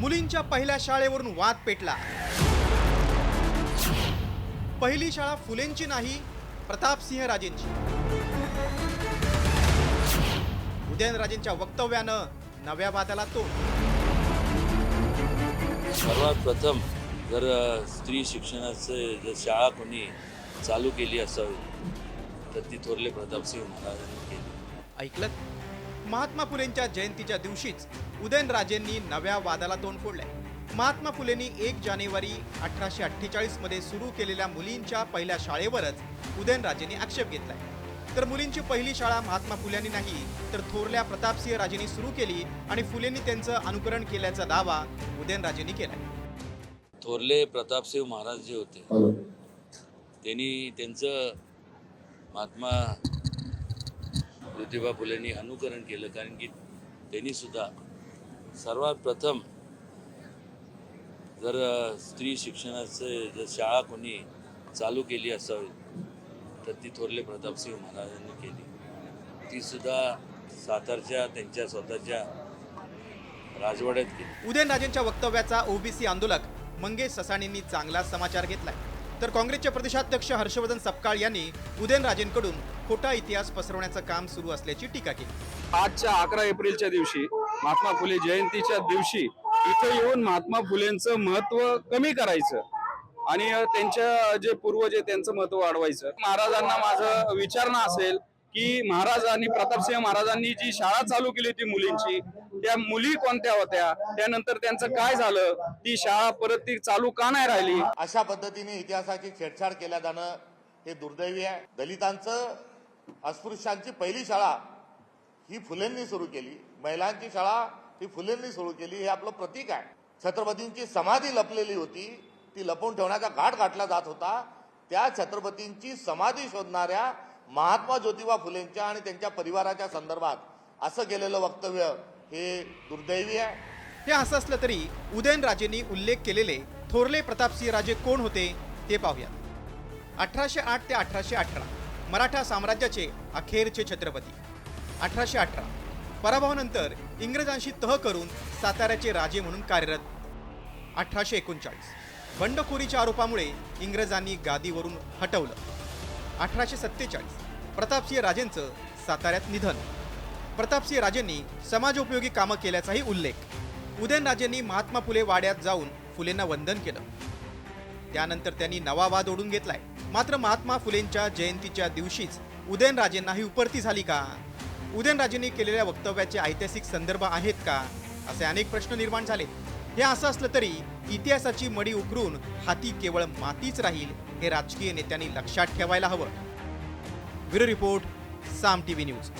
मुलींच्या पहिल्या शाळेवरून वाद पेटला. पहिली शाळा फुलेंची नाही प्रतापसिंह राजेंची उदयनराजेंच्या वक्तव्यानं नव्या वादाला तोंड. सर्वात प्रथम जर स्त्री शिक्षणाचं जर शाळा कोणी चालू केली असावी तर ती थोरले प्रतापसिंह महाराजांनी केली. ऐकलं महात्मा फुलेंच्या जयंतीच्या दिवशीच उदयनराजेंनी नव्या वादाला तोंड फोडलंय. महात्मा फुलेंनी एक जानेवारी अठराशे अठ्ठेचाळीसमध्ये सुरू केलेल्या मुलींच्या पहिल्या शाळेवरच उदयनराजेंनी आक्षेप घेतलाय. तर मुलींची पहिली शाळा महात्मा फुल्यांनी नाही तर थोरल्या प्रतापसिंह राजेंनी सुरू केली आणि फुलेंनी त्यांचं अनुकरण केल्याचा दावा उदयनराजेंनी केलाय. थोरले प्रतापसिंह महाराज जे होते त्यांनी त्यांचं महात्मा ज्योतिबा फुलेंनी अनुकरण केलं कारण की त्यांनी सुद्धा सर्वात प्रथम जर स्त्री शिक्षणाचं जर शाळा कोणी चालू केली असावी तर ती थोरले प्रतापसिंह महाराजांनी केली. ती सुद्धा सातारच्या त्यांच्या स्वतःच्या राजवाड्यात केली. उदयनराजेंच्या वक्तव्याचा ओबीसी आंदोलक मंगेश ससाणींनी चांगला समाचार घेतलाय. तर काँग्रेसचे प्रदेशाध्यक्ष हर्षवर्धन सपकाळ यांनी उदयनराजेंकडून खोटा इतिहास पसरवण्याचं काम सुरू असल्याची टीका केली. आजच्या अकरा एप्रिलच्या दिवशी महात्मा फुले जयंतीच्या दिवशी इथे येऊन महात्मा फुलेंचं महत्त्व कमी करायचं आणि त्यांच्या जे पूर्वज आहे त्यांचं महत्त्व वाढवायचं. महाराजांना माझं विचारणं असेल की महाराजांनी प्रतापसिंह महाराजांनी जी शाळा चालू केली होती मुलींची त्या मुली कोणत्या होत्या? त्यानंतर त्यांचं काय झालं? ती शाळा परत ती चालू का नाही राहिली? अशा पद्धतीने इतिहासाची छेडछाड केल्या जाणं हे दुर्दैवी आहे. दलितांचं अस्पृश्यांची पहिली शाळा ही फुलेंनी सुरू केली. महिलांची शाळा ही फुलेंनी सुरू केली. हे आपलं प्रतीक आहे. छत्रपतींची समाधी लपलेली होती. ती लपवून ठेवण्याचा घाट गाठला जात होता. त्या छत्रपतींची समाधी शोधणाऱ्या महात्मा ज्योतिबा फुलेंच्या आणि त्यांच्या परिवाराच्या संदर्भात असं केलेलं वक्तव्य हे दुर्दैवी आहे. हे असं असलं तरी उदयनराजेंनी उल्लेख केलेले थोरले प्रतापसिंह राजे कोण होते ते पाहूया अठराशे आठ ते अठराशे अठरा मराठा साम्राज्याचे अखेरचे छत्रपती. अठराशे अठरा पराभवानंतर इंग्रजांशी तह करून साताऱ्याचे राजे म्हणून कार्यरत. अठराशे एकोणचाळीस बंडखोरीच्या आरोपामुळे इंग्रजांनी गादीवरून हटवलं. अठराशे सत्तेचाळीस प्रतापसिंह राजेंचं साताऱ्यात निधन. प्रतापसिंह राजेंनी समाजोपयोगी कामं केल्याचाही उल्लेख. उदयनराजेंनी महात्मा फुले वाड्यात जाऊन फुलेंना वंदन केलं. त्यानंतर त्यांनी नवा वाद ओढून घेतलाय. मात्र महात्मा फुलेंच्या जयंतीच्या दिवशीच उदयनराजेंना ही उपरती झाली का? उदयनराजेंनी केलेल्या वक्तव्याचे ऐतिहासिक संदर्भ आहेत का? असे अनेक प्रश्न निर्माण झाले. हे असं असलं तरी इतिहासाची मडी उकरून हाती केवळ मातीच राहील हे राजकीय नेत्यांनी लक्षात ठेवायला हवं. Bureau report Saam TV news.